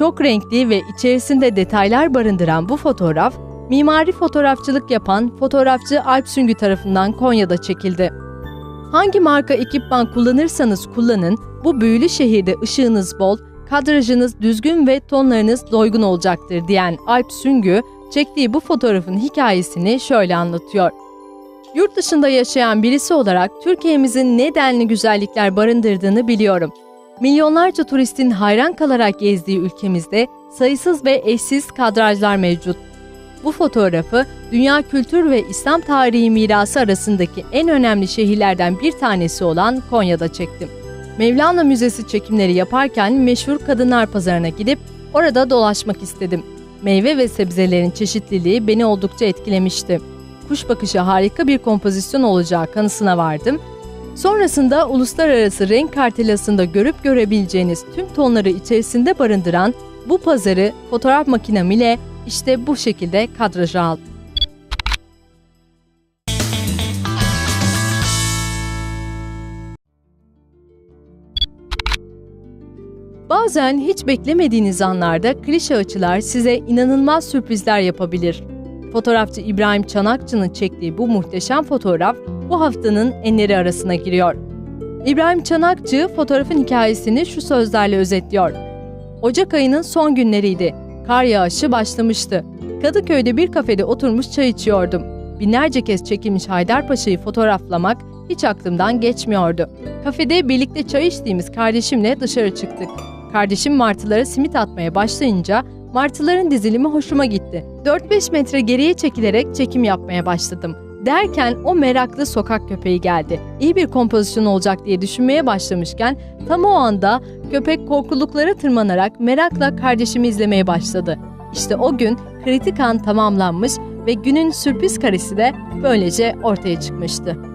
Çok renkli ve içerisinde detaylar barındıran bu fotoğraf, mimari fotoğrafçılık yapan fotoğrafçı Alp Süngü tarafından Konya'da çekildi. Hangi marka ekipman kullanırsanız kullanın, bu büyülü şehirde ışığınız bol, kadrajınız düzgün ve tonlarınız doygun olacaktır diyen Alp Süngü, çektiği bu fotoğrafın hikayesini şöyle anlatıyor. Yurt dışında yaşayan birisi olarak Türkiye'mizin ne denli güzellikler barındırdığını biliyorum. Milyonlarca turistin hayran kalarak gezdiği ülkemizde sayısız ve eşsiz kadrajlar mevcut. Bu fotoğrafı dünya kültür ve İslam tarihi mirası arasındaki en önemli şehirlerden bir tanesi olan Konya'da çektim. Mevlana Müzesi çekimleri yaparken meşhur Kadınlar Pazarı'na gidip orada dolaşmak istedim. Meyve ve sebzelerin çeşitliliği beni oldukça etkilemişti. Kuş bakışı harika bir kompozisyon olacağı kanısına vardım. Sonrasında uluslararası renk kartelasında görüp görebileceğiniz tüm tonları içerisinde barındıran bu pazarı fotoğraf makinem ile işte bu şekilde kadraja aldım. Bazen hiç beklemediğiniz anlarda klişe açılar size inanılmaz sürprizler yapabilir. Fotoğrafçı İbrahim Çanakçı'nın çektiği bu muhteşem fotoğraf bu haftanın enleri arasına giriyor. İbrahim Çanakçı fotoğrafın hikayesini şu sözlerle özetliyor. Ocak ayının son günleriydi. Kar yağışı başlamıştı. Kadıköy'de bir kafede oturmuş çay içiyordum. Binlerce kez çekilmiş Haydarpaşa'yı fotoğraflamak hiç aklımdan geçmiyordu. Kafede birlikte çay içtiğimiz kardeşimle dışarı çıktık. Kardeşim martılara simit atmaya başlayınca martıların dizilimi hoşuma gitti. 4-5 metre geriye çekilerek çekim yapmaya başladım. Derken o meraklı sokak köpeği geldi. İyi bir kompozisyon olacak diye düşünmeye başlamışken tam o anda köpek korkuluklara tırmanarak merakla kardeşimi izlemeye başladı. İşte o gün kritik an tamamlanmış ve günün sürpriz karesi de böylece ortaya çıkmıştı.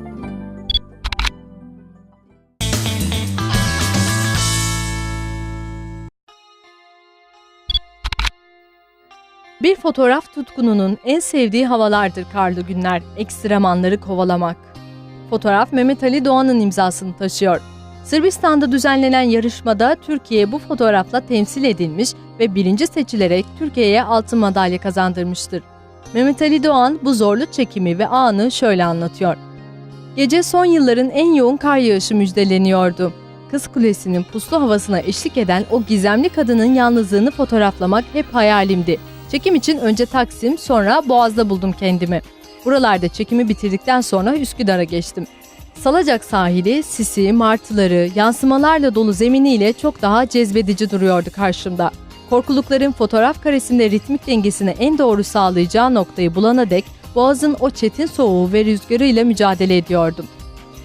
Fotoğraf tutkununun en sevdiği havalardır karlı günler, ekstrem anları kovalamak. Fotoğraf Mehmet Ali Doğan'ın imzasını taşıyor. Sırbistan'da düzenlenen yarışmada Türkiye bu fotoğrafla temsil edilmiş ve birinci seçilerek Türkiye'ye altın madalya kazandırmıştır. Mehmet Ali Doğan bu zorlu çekimi ve anı şöyle anlatıyor. Gece son yılların en yoğun kar yağışı müjdeleniyordu. Kız Kulesi'nin puslu havasına eşlik eden o gizemli kadının yalnızlığını fotoğraflamak hep hayalimdi. Çekim için önce Taksim, sonra Boğaz'da buldum kendimi. Buralarda çekimi bitirdikten sonra Üsküdar'a geçtim. Salacak sahili, sisi, martıları, yansımalarla dolu zeminiyle çok daha cezbedici duruyordu karşımda. Korkulukların fotoğraf karesinde ritmik dengesini en doğru sağlayacağı noktayı bulana dek boğazın o çetin soğuğu ve rüzgarıyla mücadele ediyordum.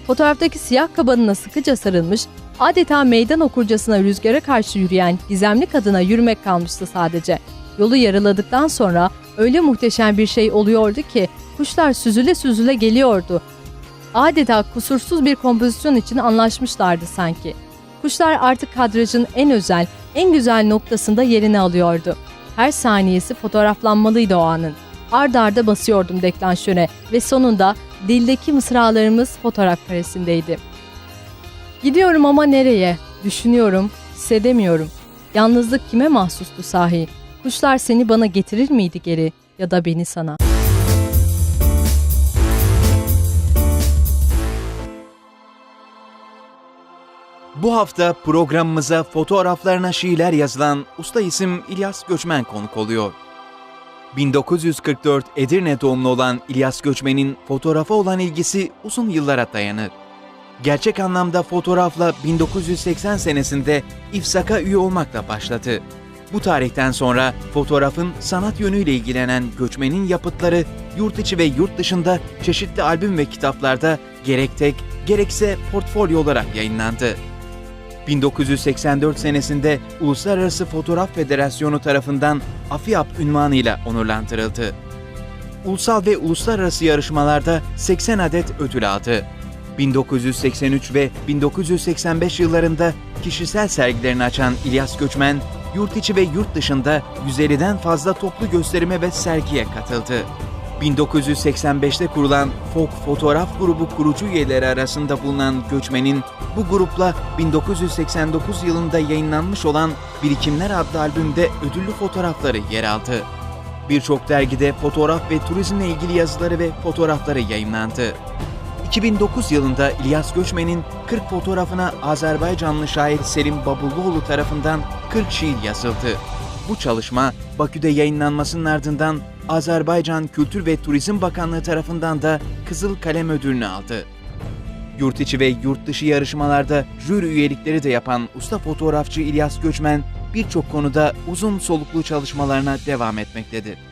Fotoğraftaki siyah kabanına sıkıca sarılmış, adeta meydan okurcasına rüzgara karşı yürüyen gizemli kadına yürümek kalmıştı sadece. Yolu yarıladıktan sonra öyle muhteşem bir şey oluyordu ki kuşlar süzüle süzüle geliyordu. Adeta kusursuz bir kompozisyon için anlaşmışlardı sanki. Kuşlar artık kadrajın en özel, en güzel noktasında yerini alıyordu. Her saniyesi fotoğraflanmalıydı o anın. Ard arda basıyordum deklanşöre ve sonunda dildeki mısralarımız fotoğraf karesindeydi. Gidiyorum ama nereye? Düşünüyorum, hissedemiyorum. Yalnızlık kime mahsustu sahi? Kuşlar seni bana getirir miydi geri ya da beni sana? Bu hafta programımıza fotoğraflarına şiirler yazılan usta isim İlyas Göçmen konuk oluyor. 1944 Edirne doğumlu olan İlyas Göçmen'in fotoğrafa olan ilgisi uzun yıllara dayanır. Gerçek anlamda fotoğrafla 1980 senesinde İFSAK'a üye olmakla başladı. Bu tarihten sonra fotoğrafın sanat yönüyle ilgilenen Göçmen'in yapıtları yurt içi ve yurt dışında çeşitli albüm ve kitaplarda gerek tek gerekse portfolyo olarak yayınlandı. 1984 senesinde Uluslararası Fotoğraf Federasyonu tarafından AFIAP ünvanıyla onurlandırıldı. Ulusal ve uluslararası yarışmalarda 80 adet ödül aldı. 1983 ve 1985 yıllarında kişisel sergilerini açan İlyas Göçmen, yurt içi ve yurt dışında 150'den fazla toplu gösterime ve sergiye katıldı. 1985'te kurulan FOK Fotoğraf Grubu kurucu üyeleri arasında bulunan Göçmen'in bu grupla 1989 yılında yayınlanmış olan Birikimler adlı albümde ödüllü fotoğrafları yer aldı. Birçok dergide fotoğraf ve turizmle ilgili yazıları ve fotoğrafları yayınlandı. 2009 yılında İlyas Göçmen'in 40 fotoğrafına Azerbaycanlı şair Selim Babulluoğlu tarafından 40 şiir yazıldı. Bu çalışma Bakü'de yayınlanmasının ardından Azerbaycan Kültür ve Turizm Bakanlığı tarafından da Kızıl Kalem ödülünü aldı. Yurt içi ve yurt dışı yarışmalarda jüri üyelikleri de yapan usta fotoğrafçı İlyas Göçmen birçok konuda uzun soluklu çalışmalarına devam etmektedir.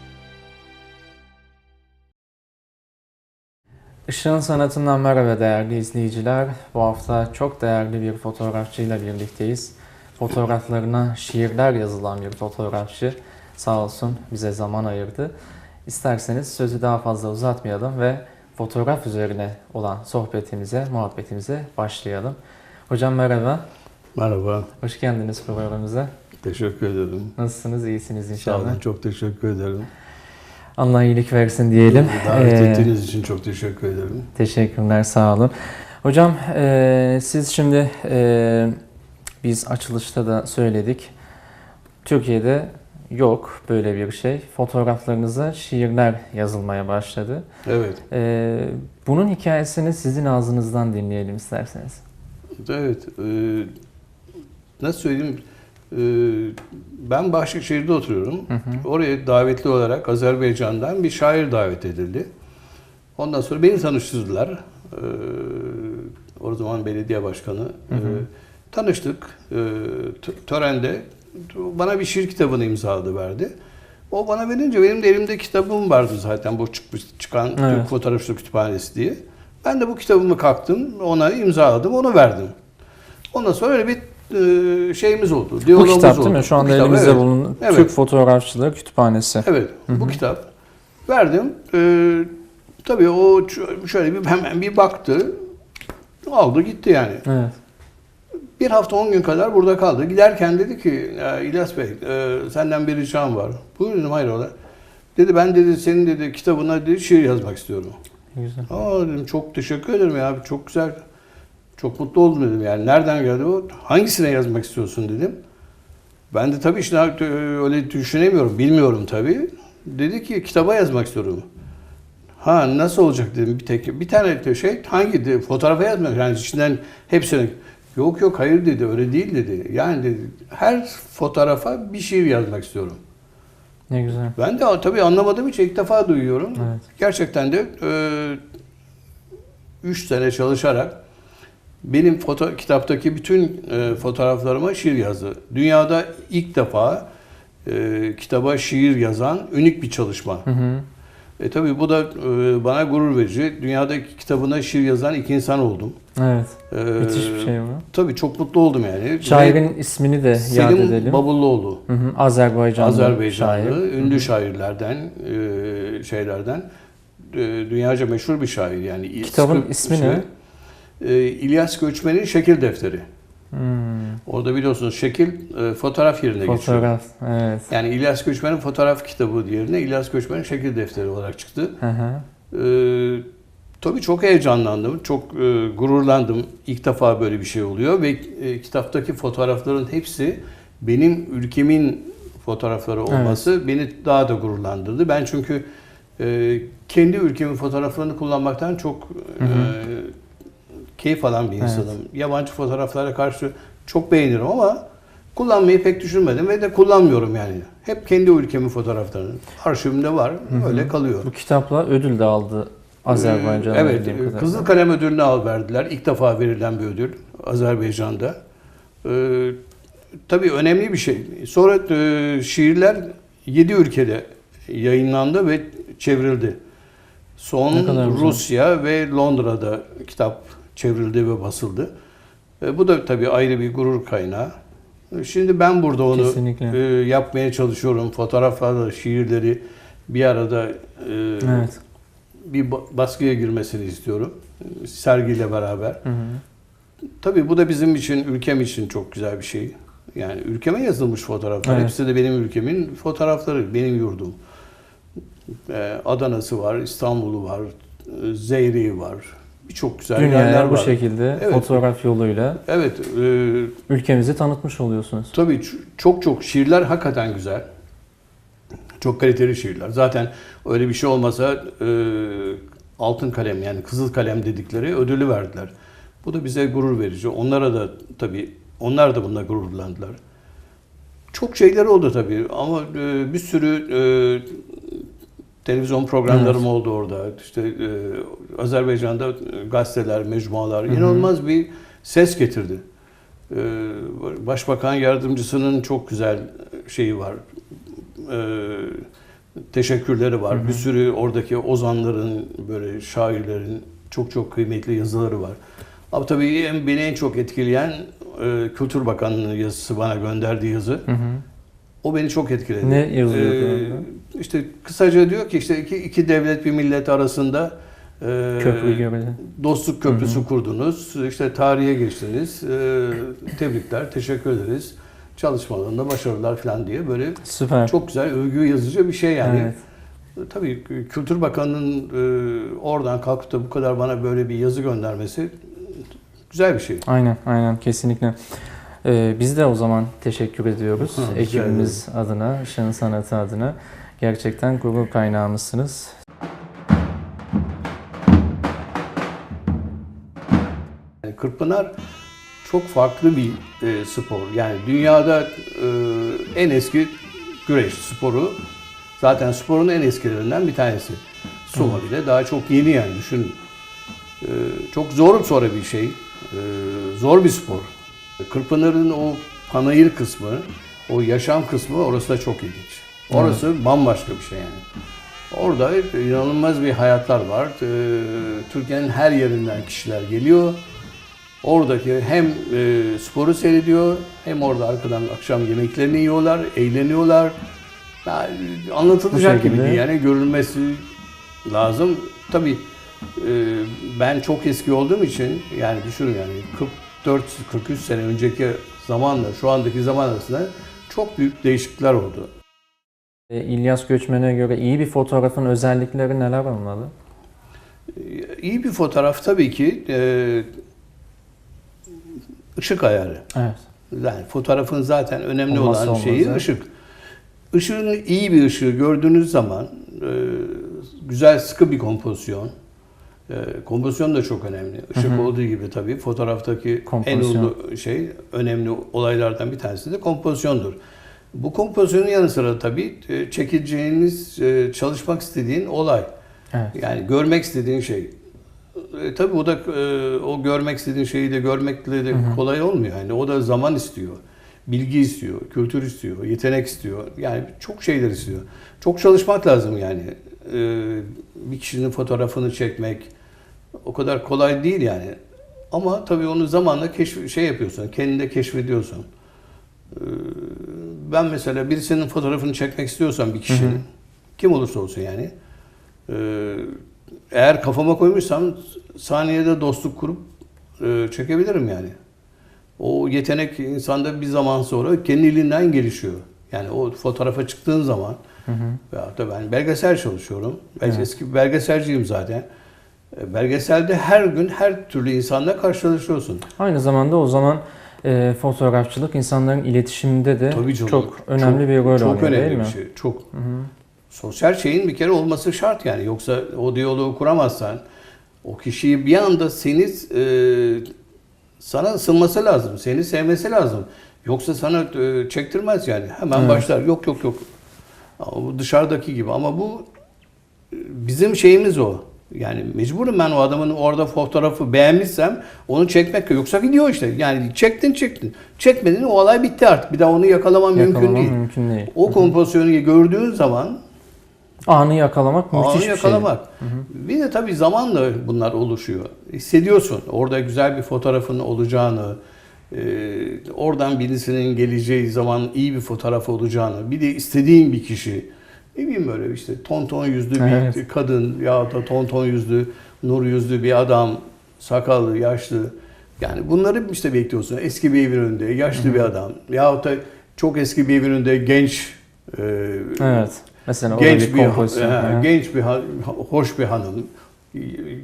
Işığın Sanatından merhaba değerli izleyiciler. Bu hafta çok değerli bir fotoğrafçıyla birlikteyiz. Fotoğraflarına şiirler yazılan bir fotoğrafçı sağ olsun bize zaman ayırdı. İsterseniz sözü daha fazla uzatmayalım ve fotoğraf üzerine olan sohbetimize, muhabbetimize başlayalım. Hocam merhaba, Merhaba, hoş geldiniz programımıza. teşekkür ederim. Nasılsınız, iyisiniz Sağ inşallah. olun, çok teşekkür ederim. Allah iyilik versin diyelim. Davet Ee, ettiğiniz için çok teşekkür ederim. Teşekkürler, sağ olun. Hocam, e, siz şimdi e, biz açılışta da söyledik. Türkiye'de yok böyle bir şey. Fotoğraflarınıza şiirler yazılmaya başladı. Evet, E, bunun hikayesini sizin ağzınızdan dinleyelim isterseniz. evet. e, nasıl söyleyeyim? E, ben Bahçeşehir'de oturuyorum. Oraya davetli olarak Azerbaycan'dan bir şair davet edildi. Ondan sonra beni tanıştırdılar. E, o zaman belediye başkanı. E, tanıştık. E, t- törende bana bir şiir kitabını imzaladı verdi. O bana verince benim de elimde kitabım vardı zaten bu çıkmış çıkan Evet. Türk Fotoğrafçılık Kütüphanesi diye. Ben de bu kitabımı kalktım, ona imzaladım, onu verdim. Ondan sonra öyle bir şeyimiz oldu, Bu kitap değil oldu. mi? Şu Bu anda kitap, elimizde evet. bulunan Evet. Türk Fotoğrafçılığı Kütüphanesi. Evet, bu kitap. Verdim. Ee, tabii o şöyle bir hemen bir baktı. Aldı gitti yani. Evet. Bir hafta on gün kadar burada kaldı. Giderken dedi ki "Ya İlyas Bey e, senden bir ricam var. Buyur dedim hayrola. Dedi ben dedi senin dedi kitabına dedi şiir yazmak istiyorum. Güzel. Aa dedim çok teşekkür ederim ya çok güzel. Çok mutlu oldum dedim yani. Nereden geldi o? Hangisine yazmak istiyorsun dedim. Ben de tabii işte öyle düşünemiyorum, bilmiyorum tabii. Dedi ki kitaba yazmak istiyorum. Ha nasıl olacak dedim bir tek. Bir tane de şey hangi dedi, fotoğrafa yazmak yani içinden hepsini. Yok yok hayır dedi öyle değil dedi. Yani dedi her fotoğrafa bir şiir yazmak istiyorum. Ne güzel. Ben de tabii anlamadığım için ilk defa duyuyorum. Evet. Gerçekten de 3 sene çalışarak benim foto kitaptaki bütün e, fotoğraflarıma şiir yazdı. Dünyada ilk defa e, kitaba şiir yazan unik bir çalışma. Hı hı. E tabii bu da e, bana gurur verici. Dünyadaki kitabına şiir yazan iki insan oldum. Evet. E, Müthiş bir şey bu. Tabii çok mutlu oldum yani. Şairin ismini de Ve yad Selim edelim. Babulluoğlu. Hı hı. Azerbaycanlı, Azerbaycanlı, şair. ünlü şairlerden, e, şeylerden, e, dünyaca meşhur bir şair yani. Kitabın ismi ne? E, İlyas Göçmen'in Şekil Defteri. Hmm, Orada biliyorsunuz şekil e, fotoğraf yerine geçiyor. Fotoğraf. Evet. Yani İlyas Göçmen'in fotoğraf kitabı yerine İlyas Göçmen'in Şekil Defteri olarak çıktı. Hı hı. E, tabii çok heyecanlandım, çok e, gururlandım. İlk defa böyle bir şey oluyor ve e, kitaptaki fotoğrafların hepsi benim ülkemin fotoğrafları olması beni daha da gururlandırdı. Ben çünkü e, kendi ülkemin fotoğraflarını kullanmaktan çok e, keyif alan bir Evet. insanım. Yabancı fotoğraflara karşı çok beğenirim ama kullanmayı pek düşünmedim ve de kullanmıyorum yani. Hep kendi ülkemin fotoğraflarını. Arşivimde var, öyle kalıyor. Bu kitapla ödül de aldı Azerbaycan'da Ee, Evet, e. Kızıl Kalem ödülünü al verdiler. İlk defa verilen bir ödül Azerbaycan'da. Ee, tabii önemli bir şey. Sonra e, şiirler 7 ülkede yayınlandı ve çevrildi. Son Ne kadar güzel. Rusya ve Londra'da kitap çevrildi ve basıldı. E, bu da tabii ayrı bir gurur kaynağı. E, Şimdi ben burada onu Kesinlikle. e, yapmaya çalışıyorum. Fotoğraflarla şiirleri bir arada e, Evet. bir ba- baskıya girmesini istiyorum. Sergiyle beraber. Hı hı. Tabii bu da bizim için, ülkem için çok güzel bir şey. Yani ülkeme yazılmış fotoğraflar. Evet. Hepsi de benim ülkemin fotoğrafları, benim yurdum. E, Adana'sı var, İstanbul'u var, e, Zeyri'yi var. Birçok güzel yerler Dünyaya bu var. şekilde Evet. fotoğraf yoluyla Evet, e, ülkemizi tanıtmış oluyorsunuz. Tabii çok çok şiirler hakikaten güzel. Çok kaliteli şiirler. Zaten öyle bir şey olmasa e, altın kalem yani kızıl kalem dedikleri ödülü verdiler. Bu da bize gurur verici. Onlara da tabii onlar da bununla gururlandılar. Çok şeyler oldu tabii ama e, bir sürü e, televizyon programlarım oldu orada. İşte e, Azerbaycan'da e, gazeteler, mecmualar inanılmaz bir ses getirdi. Ee, Başbakan yardımcısının çok güzel şeyi var. Ee, teşekkürleri var. Bir sürü oradaki ozanların, böyle şairlerin çok çok kıymetli yazıları var. Ama tabii en, beni en çok etkileyen e, Kültür Bakanı'nın yazısı bana gönderdiği yazı. Hı hı. O beni çok etkiledi. Ne yazıyordu Ee, işte kısaca diyor ki işte iki, iki devlet bir millet arasında e, Köprü gibi. dostluk köprüsü kurdunuz. İşte tarihe geçtiniz. Ee, tebrikler, teşekkür ederiz. Çalışmalarında başarılar falan diye böyle Süper. çok güzel övgü yazıcı bir şey yani. Evet. Tabii Kültür Bakanı'nın e, oradan kalkıp da bu kadar bana böyle bir yazı göndermesi güzel bir şey. Aynen, aynen kesinlikle. Ee, biz de o zaman teşekkür ediyoruz Ha, ekibimiz adına, Işığın Sanatı adına. Gerçekten gurur kaynağımızsınız. Yani Kırkpınar çok farklı bir e, spor. Yani dünyada e, en eski güreş sporu. Zaten sporun en eskilerinden bir tanesi. Sumo bile daha çok yeni yani düşün. E, çok zor sonra bir şey. E, zor bir spor. Kırkpınar'ın o panayır kısmı, o yaşam kısmı orası da çok ilginç. Orası bambaşka bir şey yani. Orada inanılmaz bir hayatlar var. E, Türkiye'nin her yerinden kişiler geliyor. Oradaki hem e, sporu seyrediyor hem orada arkadan akşam yemeklerini yiyorlar, eğleniyorlar. Yani anlatılacak gibi değil yani görülmesi lazım. Tabii e, ben çok eski olduğum için yani düşünün yani 44-43 sene önceki zamanla şu andaki zaman arasında çok büyük değişiklikler oldu. Ee, İlyas Göçmen'e göre iyi bir fotoğrafın özellikleri neler olmalı? İyi bir fotoğraf tabii ki e, ışık ayarı. Evet. Yani fotoğrafın zaten önemli Olmazsa olan şeyi olmazı. ışık. Işığın iyi bir ışığı gördüğünüz zaman e, güzel sıkı bir kompozisyon. E, kompozisyon da çok önemli. Işık olduğu gibi tabii fotoğraftaki en ulu şey önemli olaylardan bir tanesi de kompozisyondur. Bu kompozisyonun yanı sıra tabii e, çekeceğiniz, e, çalışmak istediğin olay. Evet. Yani görmek istediğin şey. E, tabii o da e, o görmek istediğin şeyi de görmekle de kolay olmuyor. Yani o da zaman istiyor. Bilgi istiyor, kültür istiyor, yetenek istiyor. Yani çok şeyler istiyor. Çok çalışmak lazım yani. E, bir kişinin fotoğrafını çekmek o kadar kolay değil yani. Ama tabii onu zamanla keşf şey yapıyorsun, kendinde keşfediyorsun. E, ben mesela birisinin fotoğrafını çekmek istiyorsam bir kişinin, kim olursa olsun yani, ee, eğer kafama koymuşsam saniyede dostluk kurup e, çekebilirim yani. O yetenek insanda bir zaman sonra kendiliğinden gelişiyor. Yani o fotoğrafa çıktığın zaman veyahut da ben belgesel çalışıyorum. Ben Evet. eski belgeselciyim zaten. E, Belgeselde her gün her türlü insanla karşılaşıyorsun. Aynı zamanda o zaman e, fotoğrafçılık insanların iletişiminde de Tabii canım. çok önemli bir rol Çok oynuyor önemli değil mi? bir şey. Çok. Sosyal şeyin bir kere olması şart yani. Yoksa o diyaloğu kuramazsan o kişiyi bir anda seni e, sana ısınması lazım. Seni sevmesi lazım. Yoksa sana e, çektirmez yani. Hemen Evet. başlar. Yok yok yok. Ama bu dışarıdaki gibi. Ama bu e, bizim şeyimiz o. Yani mecburum ben o adamın orada fotoğrafı beğenmişsem onu çekmek yoksa gidiyor işte. Yani çektin çektin. Çekmedin o olay bitti artık. Bir daha onu yakalaman mümkün Yakalamak değil. mümkün değil. O kompozisyonu gördüğün zaman Anı yakalamak müthiş anı bir şey. yakalamak. Bir de tabii zamanla bunlar oluşuyor. Hissediyorsun orada güzel bir fotoğrafın olacağını, e, oradan birisinin geleceği zaman iyi bir fotoğraf olacağını, bir de istediğin bir kişi, ne bileyim böyle işte ton ton yüzlü bir Evet. kadın ya da ton ton yüzlü, nur yüzlü bir adam, sakallı, yaşlı. Yani bunları işte bekliyorsun. Eski bir evin önünde yaşlı bir adam yahut da çok eski bir evin önünde genç e, Evet. Mesela genç bir bir, e, Hı. genç bir hoş bir hanım,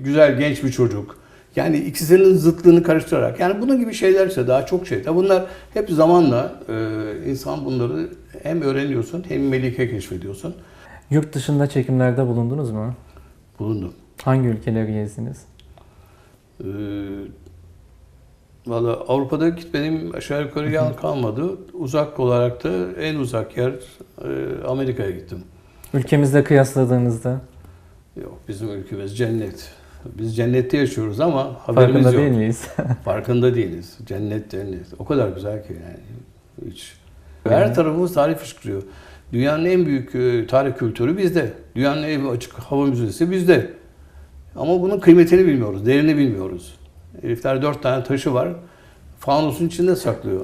güzel genç bir çocuk. Yani ikisinin zıtlığını karıştırarak. Yani bunun gibi şeyler ise daha çok şey. Tabii Bunlar hep zamanla e, insan bunları hem öğreniyorsun hem melike keşfediyorsun. Yurt dışında çekimlerde bulundunuz mu? Bulundum. Hangi ülkeleri gezdiniz? Ee, Valla Avrupa'da gitmedim aşağı yukarı yan kalmadı. Uzak olarak da en uzak yer e, Amerika'ya gittim. Ülkemizle kıyasladığınızda Yok bizim ülkemiz cennet. Biz cennette yaşıyoruz ama haberimiz farkında yok. değil miyiz? Farkında değiliz. Cennet cennet. O kadar güzel ki yani. Hiç. Her tarafımız tarih fışkırıyor. Dünyanın en büyük e, tarih kültürü bizde. Dünyanın en açık hava müzesi bizde. Ama bunun kıymetini bilmiyoruz, değerini bilmiyoruz. Herifler dört tane taşı var. Fanusun içinde saklıyor.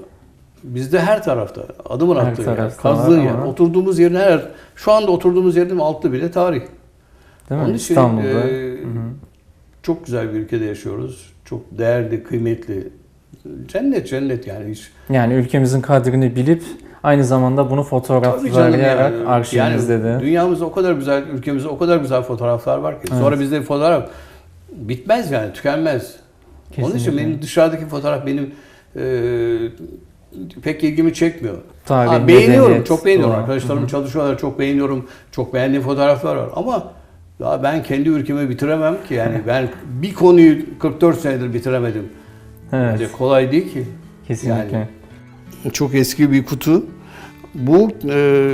Bizde her tarafta. Adımın Her attığı yer, kazdığın yer, ama- oturduğumuz yerin her... Şu anda oturduğumuz yerin altı bile tarih. Değil mi? Onun için İstanbul'da. e, Hı hı. Çok güzel bir ülkede yaşıyoruz. Çok değerli, kıymetli. Cennet cennet yani hiç. Yani ülkemizin kadrini bilip aynı zamanda bunu Tabii fotoğraflayarak yani. arşivimizde Yani de. Dünyamızda o kadar güzel, ülkemizde o kadar güzel fotoğraflar var ki. Evet. Sonra bizde fotoğraf bitmez yani, tükenmez. Onun için Kesinlikle. benim dışarıdaki fotoğraf benim e, pek ilgimi çekmiyor. Tarih, Ha, beğeniyorum, çok beğeniyorum. doğa. Arkadaşlarım çalışıyorlar, çok beğeniyorum. Çok beğendiğim fotoğraflar var. Ama ya ben kendi ülkemi bitiremem ki. Yani ben bir konuyu 44 senedir bitiremedim. Evet, Bence kolay değil ki. kesinlikle. Çok eski bir kutu. Bu e,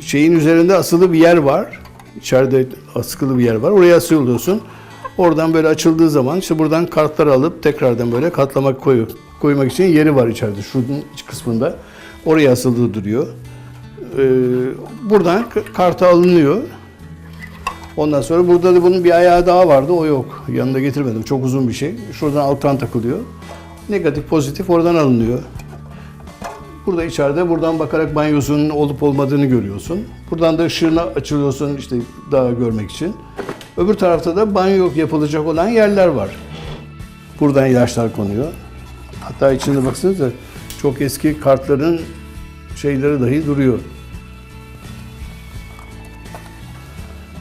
şeyin üzerinde asılı bir yer var. İçeride askılı bir yer var. Oraya asıyorsun. Oradan böyle açıldığı zaman işte buradan kartları alıp tekrardan böyle katlamak koyu koymak için yeri var içeride. Şunun iç kısmında. Oraya asılı duruyor. E, buradan k- kartı alınıyor. Ondan sonra burada da bunun bir ayağı daha vardı. O yok. Yanında getirmedim. Çok uzun bir şey. Şuradan alttan takılıyor. Negatif pozitif oradan alınıyor. Burada içeride buradan bakarak banyosunun olup olmadığını görüyorsun. Buradan da ışığını açılıyorsun işte daha görmek için. Öbür tarafta da banyo yapılacak olan yerler var. Buradan ilaçlar konuyor. Hatta içinde baksanıza çok eski kartların şeyleri dahi duruyor.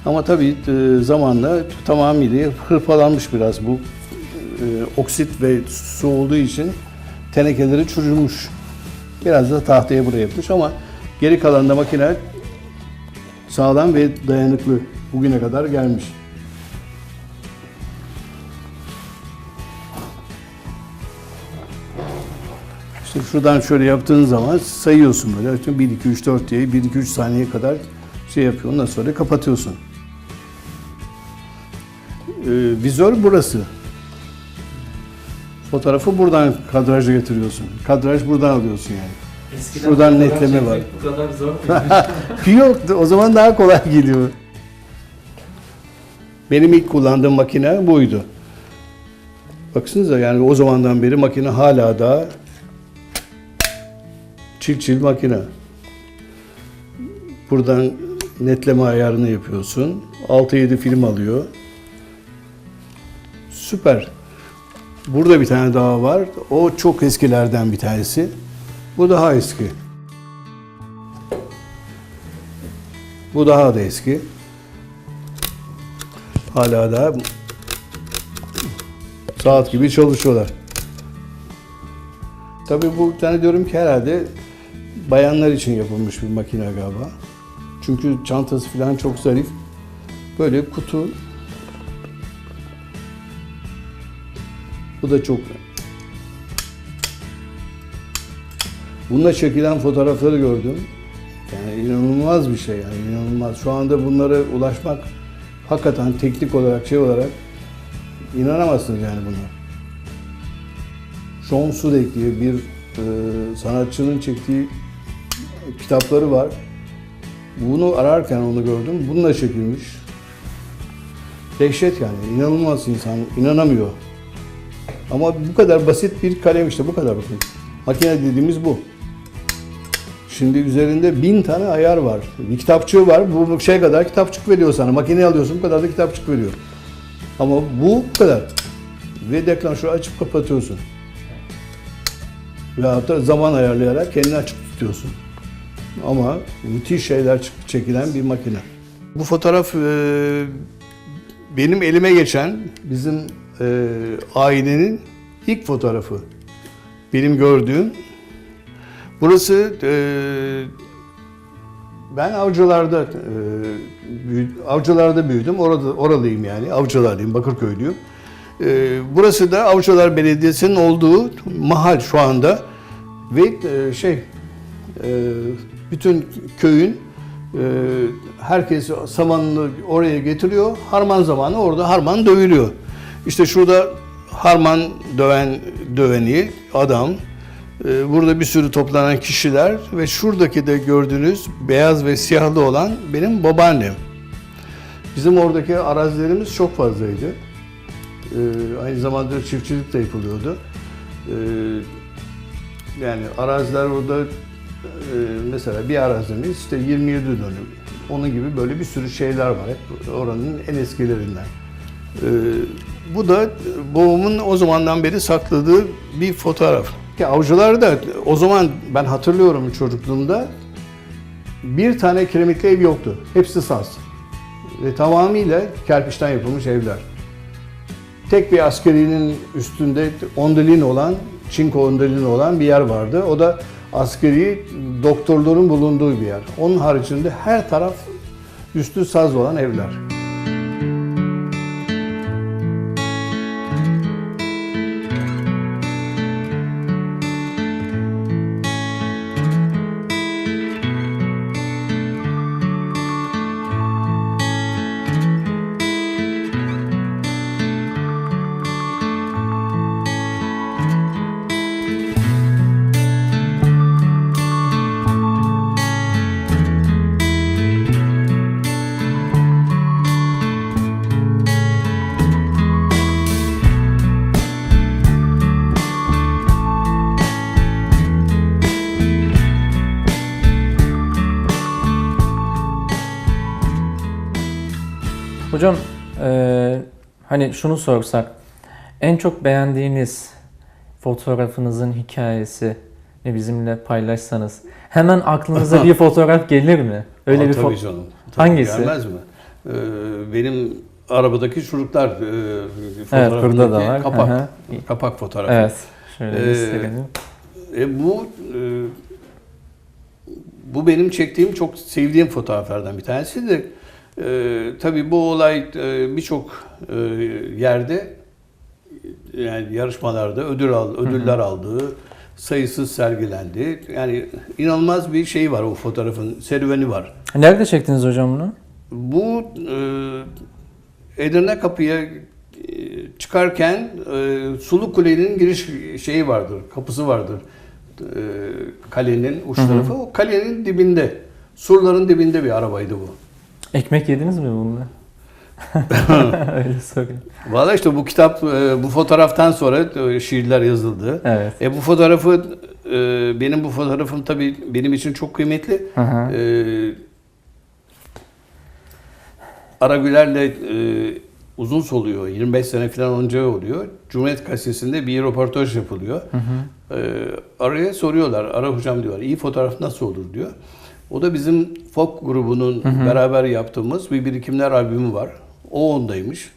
Ama tabii e, zamanla tamamıyla hırpalanmış biraz bu. E, oksit ve su olduğu için tenekeleri çürümüş. Biraz da tahtaya buraya yapmış ama geri kalanında makine sağlam ve dayanıklı bugüne kadar gelmiş. İşte şuradan şöyle yaptığın zaman sayıyorsun böyle. İşte 1, 2, 3, 4 diye 1, 2, 3 saniye kadar şey yapıyor. Ondan sonra kapatıyorsun. Ee, vizör burası. Fotoğrafı buradan kadraja getiriyorsun. Kadraj buradan alıyorsun yani. Şuradan netleme var. Bu kadar zor. Yok o zaman daha kolay geliyor. Benim ilk kullandığım makine buydu. Baksanıza yani o zamandan beri makine hala da çil çil makine. Buradan netleme ayarını yapıyorsun. 6-7 film alıyor. Süper. Burada bir tane daha var. O çok eskilerden bir tanesi. Bu daha eski. Bu daha da eski. Hala da saat gibi çalışıyorlar. Tabii bu tane diyorum ki herhalde bayanlar için yapılmış bir makine galiba. Çünkü çantası falan çok zarif. Böyle kutu. Bu da çok Bununla çekilen fotoğrafları gördüm. Yani inanılmaz bir şey yani inanılmaz. Şu anda bunlara ulaşmak hakikaten teknik olarak şey olarak inanamazsınız yani buna. Sean Sudek diye bir e, sanatçının çektiği kitapları var. Bunu ararken onu gördüm. Bununla çekilmiş. Dehşet yani. inanılmaz insan. inanamıyor. Ama bu kadar basit bir kalem işte bu kadar bakın. Makine dediğimiz bu. Şimdi üzerinde bin tane ayar var. Bir kitapçığı var. Bu şey kadar kitapçık veriyor sana. Makineyi alıyorsun bu kadar da kitapçık veriyor. Ama bu kadar. Ve deklanşörü açıp kapatıyorsun. Ve hatta zaman ayarlayarak kendini açık tutuyorsun. ama müthiş şeyler çekilen bir makine. Bu fotoğraf benim elime geçen bizim e, ailenin ilk fotoğrafı. Benim gördüğüm. Burası e, ben avcılarda e, avcılarda büyüdüm. Orada oralıyım yani. Avcılardayım, Bakırköylüyüm. E, burası da Avcılar Belediyesi'nin olduğu mahal şu anda ve e, şey e, bütün köyün e, herkes samanını oraya getiriyor. Harman zamanı orada harman dövülüyor. İşte şurada harman döven döveni adam, e, burada bir sürü toplanan kişiler ve şuradaki de gördüğünüz beyaz ve siyahlı olan benim babaannem. Bizim oradaki arazilerimiz çok fazlaydı. E, aynı zamanda çiftçilik de yapılıyordu. E, yani araziler orada mesela bir arazimiz işte 27 dönüm. Onun gibi böyle bir sürü şeyler var hep oranın en eskilerinden. Bu da babamın o zamandan beri sakladığı bir fotoğraf. Ki avcılarda o zaman ben hatırlıyorum çocukluğumda bir tane kiremitli ev yoktu. Hepsi saz. Ve tamamıyla kerpiçten yapılmış evler. Tek bir askerinin üstünde ondalin olan, çinko ondalin olan bir yer vardı. O da askeri doktorların bulunduğu bir yer. Onun haricinde her taraf üstü saz olan evler. Hani şunu sorsak en çok beğendiğiniz fotoğrafınızın hikayesi ne bizimle paylaşsanız hemen aklınıza bir fotoğraf gelir mi? Öyle Aa, bir tabii canım. Tabii Hangisi? Gelmez mi? Ee, benim arabadaki çocuklar e, Evet burada da var. Kapak, Aha. kapak fotoğrafı. Evet. Şöyle Ee. E, bu e, bu benim çektiğim çok sevdiğim fotoğraflardan bir tanesi de e, tabii bu olay e, birçok e, yerde yani yarışmalarda ödül al, ödüller aldığı sayısız sergilendi. Yani inanılmaz bir şey var o fotoğrafın serüveni var. Nerede çektiniz hocam bunu? Bu e, Edirne Kapı'ya e, çıkarken e, Sulu Kule'nin giriş şeyi vardır, kapısı vardır. E, kalenin uç tarafı. O kalenin dibinde, surların dibinde bir arabaydı bu. Ekmek yediniz mi bununla? Öyle sorayım. Valla işte bu kitap, e, bu fotoğraftan sonra e, şiirler yazıldı. Evet. E, bu fotoğrafı, e, benim bu fotoğrafım tabii benim için çok kıymetli. Hı hı. Ee, Aragüler'le e, uzun soluyor. 25 sene falan önce oluyor. Cumhuriyet Gazetesi'nde bir röportaj yapılıyor. Ee, araya soruyorlar. Ara hocam diyorlar. iyi fotoğraf nasıl olur diyor. O da bizim folk grubunun beraber yaptığımız bir birikimler albümü var. O ondaymış.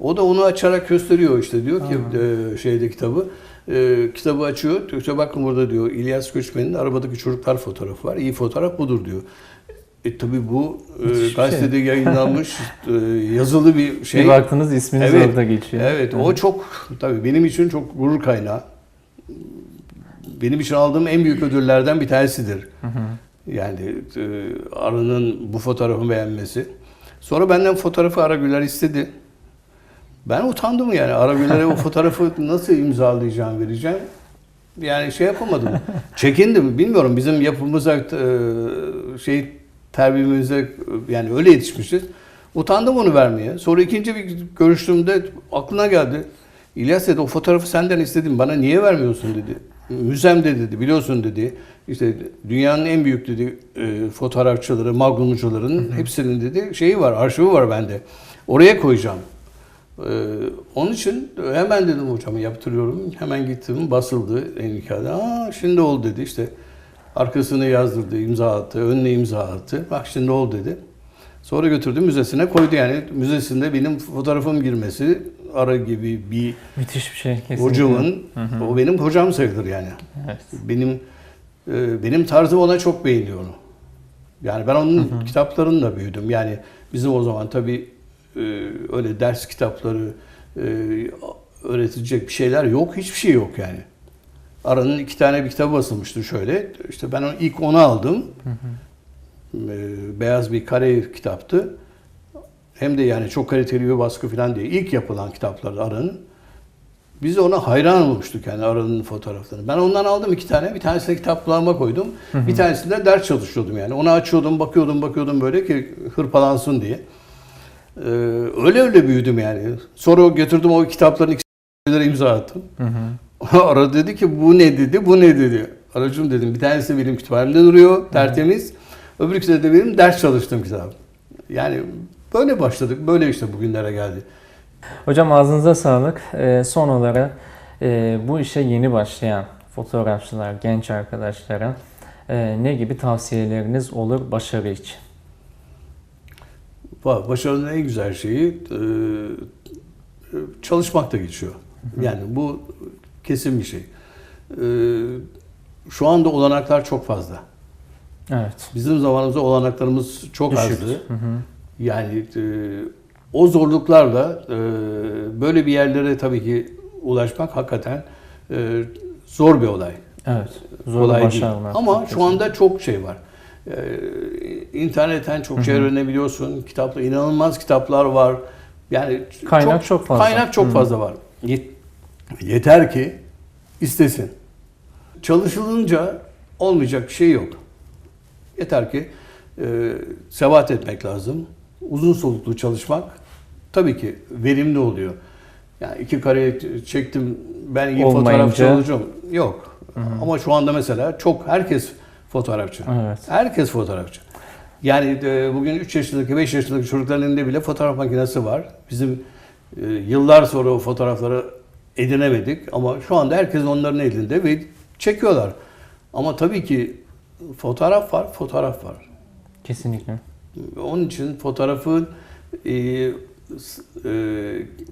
O da onu açarak gösteriyor işte diyor ki e, şeyde kitabı. E, kitabı açıyor. İşte bakın burada diyor İlyas Göçmen'in arabadaki çocuklar fotoğrafı var. İyi fotoğraf budur diyor. E tabi bu e, şey. gazetede yayınlanmış e, yazılı bir şey. Bir baktınız isminiz Evet, orada geçiyor. Evet, Hı. o çok tabii benim için çok gurur kaynağı. Benim için aldığım en büyük ödüllerden bir tanesidir. Yani e, Arı'nın bu fotoğrafımı beğenmesi. Sonra benden fotoğrafı Aragüler istedi. Ben utandım yani. Aragüler'e o fotoğrafı nasıl imzalayacağım, vereceğim. Yani şey yapamadım. Çekindim. Bilmiyorum bizim yapımıza e, şey terbiyemize yani öyle yetişmişiz. Utandım onu vermeye. Sonra ikinci bir görüştüğümde aklına geldi. İlyas dedi o fotoğrafı senden istedim. Bana niye vermiyorsun dedi. Müzemde dedi biliyorsun dedi. İşte dünyanın en büyük dedi e, fotoğrafçıları, magnumcuların hepsinin dedi şeyi var, arşivi var bende. Oraya koyacağım. Ee, onun için hemen dedim hocam yaptırıyorum. Hemen gittim basıldı en kağıda. Aa şimdi oldu dedi işte. Arkasını yazdırdı, imza attı, önüne imza attı. Bak şimdi oldu dedi. Sonra götürdü müzesine koydu yani. Müzesinde benim fotoğrafım girmesi ara gibi bir Müthiş bir şey kesinlikle. hocamın, o benim hocam sayılır yani. Evet. Benim e, benim tarzım ona çok beğeniyor onu. Yani ben onun kitaplarında büyüdüm. Yani bizim o zaman tabii e, öyle ders kitapları e, öğretecek bir şeyler yok. Hiçbir şey yok yani. Aranın iki tane bir kitabı basılmıştı şöyle. İşte ben onu ilk onu aldım. E, beyaz bir kare kitaptı. Hem de yani çok kaliteli bir baskı falan diye ilk yapılan kitaplar Aranın. Biz de ona hayran olmuştuk yani Aranın fotoğraflarını. Ben ondan aldım iki tane. Bir tanesini kitaplarıma koydum. Bir tanesinde ders çalışıyordum yani. Onu açıyordum, bakıyordum, bakıyordum böyle ki hırpalansın diye. Ee, öyle öyle büyüdüm yani. Sonra götürdüm o kitapların ikisine imza attım. Ara dedi ki bu ne dedi, bu ne dedi. Aracım dedim bir tanesi benim kütüphanemde duruyor tertemiz. Öbür ikisi de benim ders çalıştığım kitap. Yani böyle başladık. Böyle işte bugünlere geldi. Hocam ağzınıza sağlık. Ee, son olarak e, bu işe yeni başlayan fotoğrafçılar, genç arkadaşlara e, ne gibi tavsiyeleriniz olur başarı için? Başarının en güzel şeyi e, çalışmakta geçiyor. Yani bu kesin bir şey. E, şu anda olanaklar çok fazla. Evet. Bizim zamanımızda olanaklarımız çok Düşük. azdı. Hı hı. Yani e, o zorluklarla e, böyle bir yerlere tabii ki ulaşmak hakikaten e, zor bir olay. Evet. Zor Kolay değil. Ama şu anda çok şey var. Ee, internetten çok şey öğrenebiliyorsun. Kitaplar, inanılmaz kitaplar var. Yani Kaynak çok fazla. Kaynak çok Hı. fazla var. Yet- yeter ki istesin. Çalışılınca olmayacak bir şey yok. Yeter ki e, sebat etmek lazım. Uzun soluklu çalışmak tabii ki verimli oluyor. Yani iki kare çektim ben iyi Olmayınca- fotoğrafçı olacağım. Yok. Ama şu anda mesela çok herkes fotoğrafçı. Evet. Herkes fotoğrafçı. Yani e, bugün 3 yaşındaki 5 yaşındaki çocukların elinde bile fotoğraf makinesi var. Bizim e, yıllar sonra o fotoğrafları edinemedik ama şu anda herkesin onların elinde ve çekiyorlar. Ama tabii ki fotoğraf var, fotoğraf var. Kesinlikle. Onun için fotoğrafın e, e,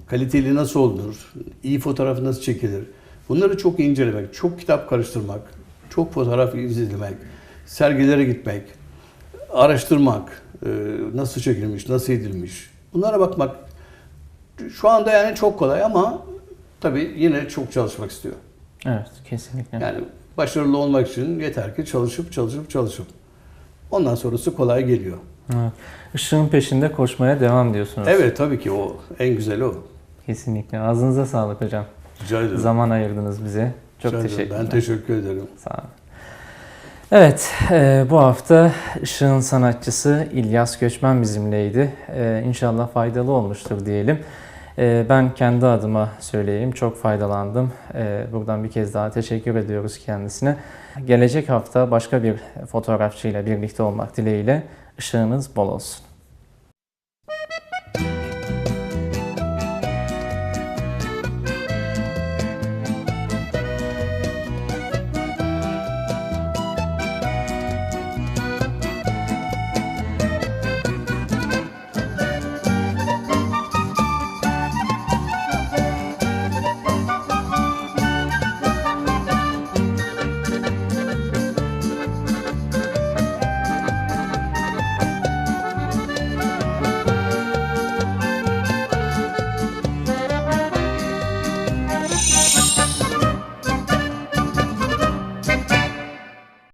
kaliteli nasıl olunur, iyi fotoğraf nasıl çekilir, bunları çok incelemek, çok kitap karıştırmak, çok fotoğraf izlemek, sergilere gitmek, araştırmak, e, nasıl çekilmiş, nasıl edilmiş, bunlara bakmak şu anda yani çok kolay ama tabii yine çok çalışmak istiyor. Evet. Kesinlikle. Yani başarılı olmak için yeter ki çalışıp çalışıp çalışıp. Ondan sonrası kolay geliyor. Evet. Işığın peşinde koşmaya devam diyorsunuz. Evet tabii ki o en güzeli o. Kesinlikle. Ağzınıza sağlık hocam. Rica ederim. Zaman ayırdınız bize. Çok Rica ederim. teşekkürler. Ben teşekkür ederim. Sağ olun. Evet, e, bu hafta Işığın sanatçısı İlyas Göçmen bizimleydi. E, inşallah faydalı olmuştur diyelim. E, ben kendi adıma söyleyeyim, çok faydalandım. E, buradan bir kez daha teşekkür ediyoruz kendisine. Gelecek hafta başka bir fotoğrafçıyla birlikte olmak dileğiyle ışığınız bol olsun.